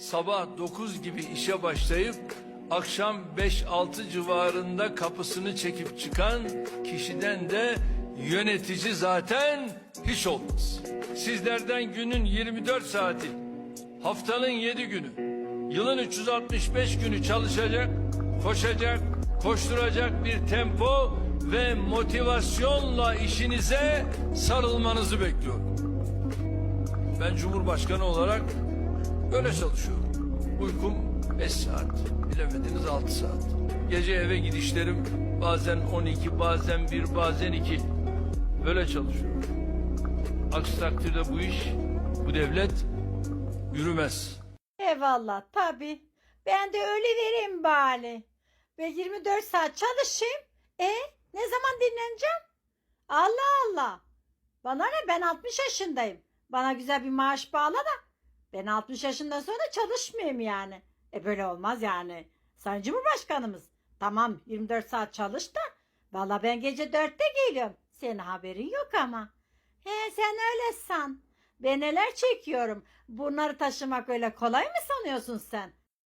sabah 9 gibi işe başlayıp akşam 5-6 civarında kapısını çekip çıkan kişiden de yönetici zaten hiç olmaz. Sizlerden günün 24 saati, haftanın 7 günü, yılın 365 günü çalışacak, koşacak, koşturacak bir tempo ve motivasyonla işinize sarılmanızı bekliyorum. Ben Cumhurbaşkanı olarak böyle çalışıyorum. Uykum 5 saat, bilemediniz 6 saat. Gece eve gidişlerim bazen 12, bazen 1, bazen 2. Böyle çalışıyorum. Aksi takdirde bu iş, bu devlet yürümez. Eyvallah tabi. Ben de öyle vereyim bari. Ve 24 saat çalışayım. E ne zaman dinleneceğim? Allah Allah. Bana ne ben 60 yaşındayım. Bana güzel bir maaş bağla da. Ben 60 yaşından sonra çalışmayayım yani. E böyle olmaz yani. Sayın Cumhurbaşkanımız. Tamam 24 saat çalış da. Valla ben gece 4'te geliyorum. Senin haberin yok ama. He sen öyle san. Ben neler çekiyorum. Bunları taşımak öyle kolay mı sanıyorsun sen?